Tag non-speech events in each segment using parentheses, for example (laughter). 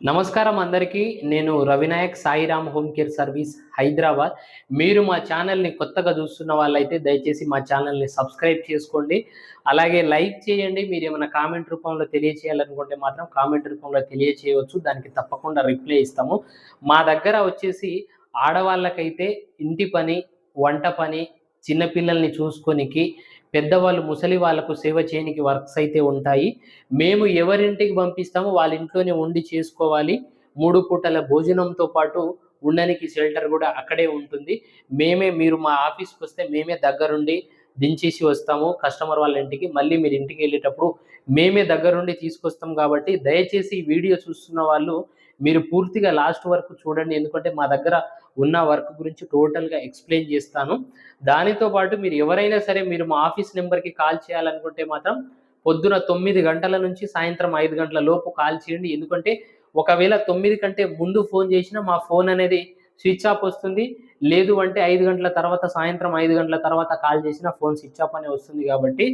నమస్కారం అందరికీ. నేను Ravinayak Sairam home care service Hyderabad. మీరు మా ఛానల్ని కొత్తగా చూస్తున్న వాళ్ళైతే దయచేసి మా ఛానల్ని సబ్స్క్రైబ్ చేసుకోండి. అలాగే లైక్ చేయండి. మీరు ఏమైనా కామెంట్ రూపంలో తెలియచేయాలనుకుంటే మాత్రం కామెంట్ రూపంలో తెలియచేయవచ్చు. దానికి తప్పకుండా రిప్లై ఇస్తాము. మా దగ్గర వచ్చేసి ఆడవాళ్ళకైతే ఇంటి పని వంట పని చిన్నపిల్లల్ని చూసుకొనికి పెద్దవాళ్ళు ముసలి వాళ్ళకు సేవ చేయనికి వర్క్స్ అయితే ఉంటాయి. మేము ఎవరింటికి పంపిస్తామో వాళ్ళ ఇంట్లోనే ఉండి చేసుకోవాలి. మూడు పూటల భోజనంతో పాటు ఉండడానికి షెల్టర్ కూడా అక్కడే ఉంటుంది. మేమే మీరు మా ఆఫీస్కి వస్తే మేమే దగ్గరుండి దించేసి వస్తాము. కస్టమర్ వాళ్ళ ఇంటికి మళ్ళీ మీరు ఇంటికి వెళ్ళేటప్పుడు మేమే దగ్గరుండి తీసుకొస్తాం కాబట్టి దయచేసి ఈ వీడియో చూస్తున్న వాళ్ళు మీరు పూర్తిగా లాస్ట్ వరకు చూడండి. ఎందుకంటే మా దగ్గర ఉన్న వర్క్ గురించి టోటల్గా ఎక్స్ప్లెయిన్ చేస్తాను. దానితో పాటు మీరు ఎవరైనా సరే మీరు మా ఆఫీస్ నెంబర్కి కాల్ చేయాలనుకుంటే మాత్రం పొద్దున తొమ్మిది గంటల నుంచి సాయంత్రం ఐదు గంటల లోపు కాల్ చేయండి. ఎందుకంటే ఒకవేళ తొమ్మిది కంటే ముందు ఫోన్ చేసినా మా ఫోన్ అనేది స్విచ్ ఆఫ్ వస్తుంది. లేదు అంటే ఐదు గంటల తర్వాత సాయంత్రం ఐదు గంటల తర్వాత కాల్ చేసినా ఫోన్ స్విచ్ ఆఫ్ అనే వస్తుంది కాబట్టి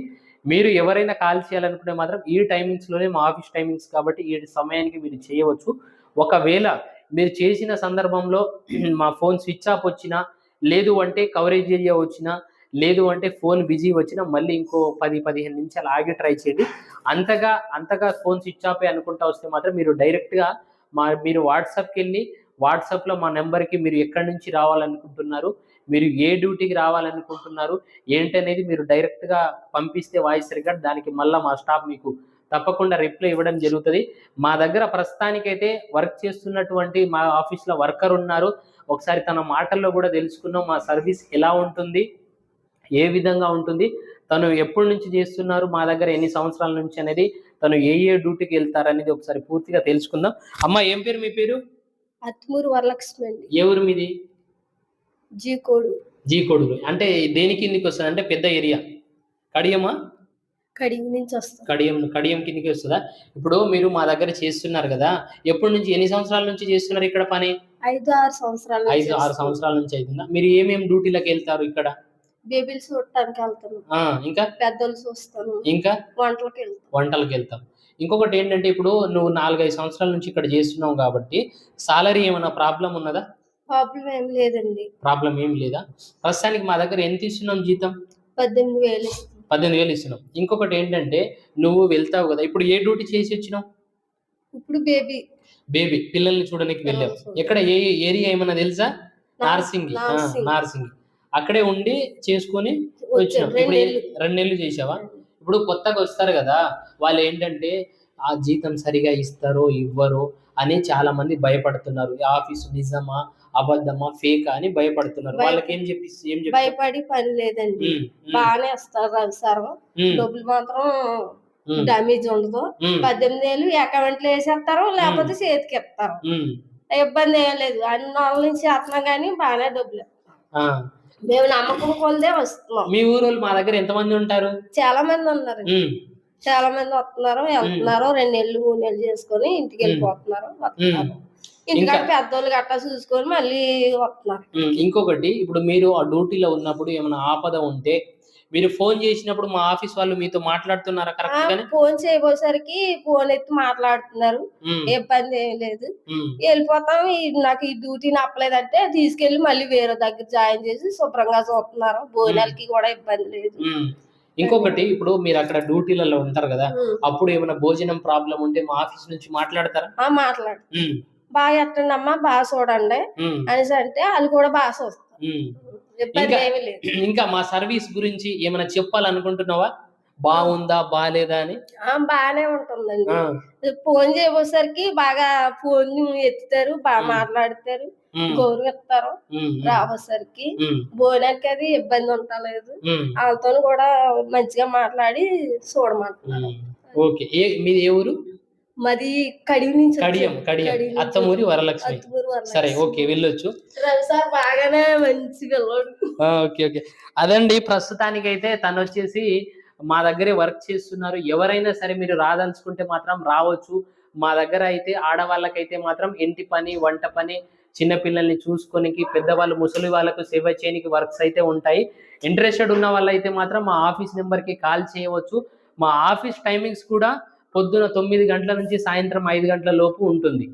మీరు ఎవరైనా కాల్ చేయాలనుకుంటే మాత్రం ఈ టైమింగ్స్లోనే మా ఆఫీస్ టైమింగ్స్ కాబట్టి ఈ సమయానికి మీరు చేయవచ్చు. ఒకవేళ మీరు చేసిన సందర్భంలో (clears throat) మా ఫోన్ స్విచ్ ఆఫ్ వచ్చినా లేదు అంటే కవరేజ్ ఏరియా వచ్చినా లేదు అంటే ఫోన్ బిజీ వచ్చినా మళ్ళీ ఇంకో పది పదిహేను నిమిషాలు ఆగి ట్రై చేయండి. అంతగా అంతగా ఫోన్ స్విచ్ ఆఫ్ అనుకుంటా వస్తే మాత్రం మీరు డైరెక్ట్గా మా మీరు వాట్సాప్కి వెళ్ళి వాట్సాప్లో మా నెంబర్కి మీరు ఎక్కడి నుంచి రావాలనుకుంటున్నారు మీరు ఏ డ్యూటీకి రావాలనుకుంటున్నారు ఏంటనేది మీరు డైరెక్ట్గా పంపిస్తే వాయిస్ రికార్డ్ దానికి మళ్ళీ మా స్టాఫ్ మీకు తప్పకుండా రిప్లై ఇవ్వడం జరుగుతుంది. మా దగ్గర ప్రస్తుతానికైతే వర్క్ చేస్తున్నటువంటి మా ఆఫీస్లో వర్కర్ ఉన్నారు. ఒకసారి తన మాటల్లో కూడా తెలుసుకున్నాం మా సర్వీస్ ఎలా ఉంటుంది ఏ విధంగా ఉంటుంది తను ఎప్పటి నుంచి చేస్తున్నారు మా దగ్గర ఎన్ని సంవత్సరాల నుంచి అనేది తను ఏ ఏ డ్యూటీకి వెళ్తారు అనేది ఒకసారి పూర్తిగా తెలుసుకుందాం. అమ్మ ఏం పేరు మీ పేరు? అత్మూరు వరలక్ష్మి అండి. ఏ ఊరు మీది? G code. జీ కొడుకు అంటే దేని కిందికి వస్తుంది? అంటే పెద్ద ఏరియా కడియమా కడిగి నుంచి వస్తాం కడియం కడియం కిందికి వస్తుందా? ఇప్పుడు మీరు మా దగ్గర చేస్తున్నారు కదా ఎప్పటి నుంచి ఎన్ని సంవత్సరాల నుంచి చేస్తున్నారు ఇక్కడ పని? ఐదు ఆరు సంవత్సరాల ఐదు ఆరు. సంవత్సరాల నుంచి అవుతుందా? మీరు ఏమేమి డ్యూటీలకు వెళ్తారు ఇక్కడ? బేబీలు చూడటానికి వెళ్తాను ఇంకా? పెద్దలు చూస్తాను ఇంకా? వంటలకు వెళ్తాను వంటలకు వెళ్తాం. ఇంకొకటి ఏంటంటే ఇప్పుడు నువ్వు నాలుగైదు సంవత్సరాల నుంచి ఇక్కడ చేస్తున్నావు కాబట్టి సాలరీ ఏమైనా ప్రాబ్లం ఉన్నదా? ప్రాబ్లం ఏం లేదండి. ప్రాబ్లం ఏం లేదా? ప్రస్తుతానికి మా దగ్గర ఎంత ఇస్తున్నాం జీతం? పద్దెనిమిది వేలు. పద్దెనిమిది వేలు ఇస్తున్నాం ఇంకొకటి ఏంటంటే నువ్వు వెళ్తావు కదా ఇప్పుడు ఏ డ్యూటీ చేసి వచ్చినావు? ఇప్పుడు బేబీ. బేబీ పిల్లల్ని చూడడానికి వెళ్ళావు. ఎక్కడ ఏ ఏరియా ఏమన్నా తెలుసా? నార్సింగి. నార్సింగి. అక్కడే ఉండి చేసుకొని వచ్చాం. వచ్చినాం. ఇప్పుడు రెండేళ్ళు చేసావా? ఇప్పుడు కొత్తగా వస్తారు కదా వాళ్ళు ఏంటంటే ఆ జీతం సరిగా ఇస్తారో ఇవ్వరో అని చాలా మంది భయపడుతున్నారు ఆఫీసు నిజమా అబద్ధమా ఫేక్ అని భయపడుతున్నారు. భయ- వాళ్ళకి ఏం చెప్పి ఏం చెప్పి భయపడి పని లేదండి. బాగానే వస్తారు రవి సార్. డబ్బులు మాత్రం డామేజ్ ఉండదు. పద్దెనిమిది వేలు అకౌంట్లో వేసేస్తారు లేకపోతే చేతికి ఇస్తారు. ఇబ్బంది ఏం లేదు. అన్ని నెలల నుంచి చేస్తున్నాం కానీ బాగానే డబ్బులు ఆ. మేము నమ్మకం కొలదే వస్తున్నాం. మీ ఊరు వాళ్ళు మా దగ్గర ఎంతమంది ఉంటారు? చాలా మంది ఉన్నారు. చాలా మంది వస్తున్నారు వెళ్తున్నారు. రెండు నెలలు మూడు నెలలు చేసుకొని ఇంటికి వెళ్ళిపోతున్నారు వస్తున్నారు. పెద్దోళ్ళు గట్టా చూసుకొని మళ్ళీ వస్తున్నారు. ఇంకొకటి ఇప్పుడు మీరు ఆ డ్యూటీలో ఉన్నప్పుడు ఏమైనా ఆపద ఉంటే మీరు ఫోన్ చేసినప్పుడు మా ఆఫీస్ వాళ్ళు మీతో మాట్లాడుతున్నారా? కరెక్ట్ గానే? ఫోన్ చేయబోసరికి ఫోన్ ఎత్తి మాట్లాడుతున్నారు. ఇబ్బంది ఏం లేదు. వెళ్ళిపోతాం. నాకు ఈ డ్యూటీ నప్పలేదంటే తీసుకెళ్ళి మళ్ళీ వేరే దగ్గర జాయిన్ చేసి శుభ్రంగా చూస్తున్నారు. భోజనాలకి కూడా ఇబ్బంది లేదు. ఇంకొకటి ఇప్పుడు మీరు అక్కడ డ్యూటీలలో ఉంటారు కదా. అప్పుడు ఏమైనా భోజనం ప్రాబ్లం ఉంటే మా ఆఫీస్ నుంచి మాట్లాడతారా? ఆ, మాట్లాడు బాగా ఎట్టండి అమ్మా బాగా చూడండి అనేసి అంటే వాళ్ళు కూడా బాగా చూస్తారు. ఇంకా- ఏమీ లేదు. (clears throat) ఇంకా మా సర్వీస్ గురించి ఏమైనా చెప్పాలనుకుంటున్నావా? బాగుందా బాగాలేదా అని? బాగానే ఉంటుందండి. ఫోన్ చేయబోసరికి బాగా ఫోన్ ఎత్తుతారు బాగా. మాట్లాడతారు. ఉమ్, రాబోసరికి ఉమ్, భోజనానికి అది ఇబ్బంది ఉండలేదు. ఉమ్, వాళ్ళతో కూడా మంచిగా మాట్లాడి చూడమంటున్నారు. ఓకే. ఏ మీది ఏ ఊరు? మాది కడిగి నుంచి కడియం. కడియం. కడియం అత్తమూరి వరలక్ష్మి. సరే ఓకే వెళ్ళొచ్చు. రవి సార్ బాగానే మంచి ఓకే ఓకే. అదండి ప్రస్తుతానికైతే తను వచ్చేసి మా దగ్గరే వర్క్ చేస్తున్నారు. ఎవరైనా సరే మీరు రాదలుచుకుంటే మాత్రం రావచ్చు. మా దగ్గర అయితే ఆడవాళ్ళకైతే మాత్రం ఇంటి పని వంట పని చిన్నపిల్లల్ని చూసుకోనికి పెద్దవాళ్ళు ముసలి వాళ్ళకు సేవ చేయడానికి వర్క్స్ అయితే ఉంటాయి. ఇంట్రెస్టెడ్ ఉన్న వాళ్ళైతే మాత్రం మా ఆఫీస్ నెంబర్కి కాల్ చేయవచ్చు. మా ఆఫీస్ టైమింగ్స్ కూడా పొద్దున తొమ్మిది గంటల నుంచి సాయంత్రం ఐదు గంటల లోపు ఉంటుంది.